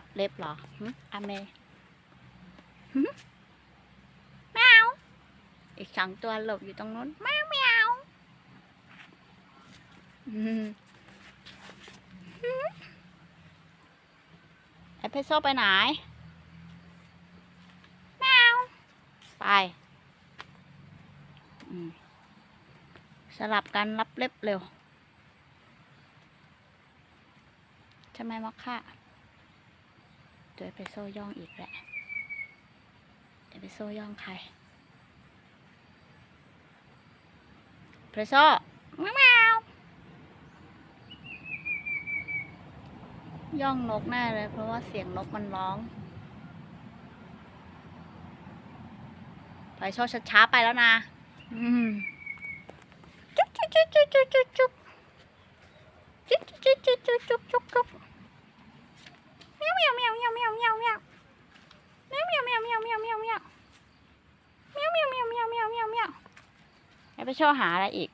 รับเล็บเหรอหึอาเมหึแมวอีกสองตัวหลบอยู่ตรงนู้นแมวแมวอืมหึไอเพชรโซไปไหนแมวไปอืมสลับกันรับเล็บเร็วทำไมมอคค่าเดี๋ยวไปโซ่ย่องอีกแหละ เดี๋ยวไปโซ่ย่องใครเพรโซ่แมวย่องนกแน่เลย เพราะว่าเสียงนกมันร้องไปโซ่ช้าๆไปแล้วนะ อืมจุ๊บจุ๊บจุ๊บจุ๊บจุ๊บ มียวเมียวเมียวเมียวเมียวเมียวเมียวเมียวเมียวเมียวเมียวแล้วไปช่วหาอะไรอีก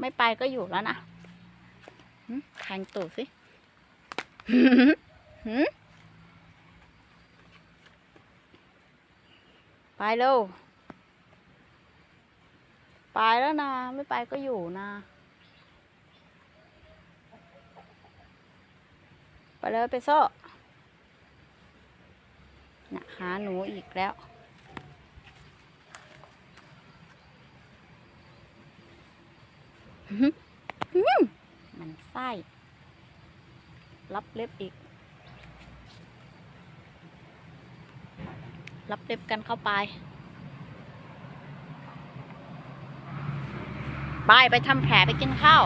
ไม่ไปก็อยู่แล้วนะแทงตูดสิไปเร็วไปแล้วนะ ไม่ไปก็อยู่นะ ไปเลยไปโซ่ นะหาหนูอีกแล้วหืมหืมมันไส้ รับเล็บอีก รับเล็บกันเข้าไป ไปไปทำแผลไปกินข้าว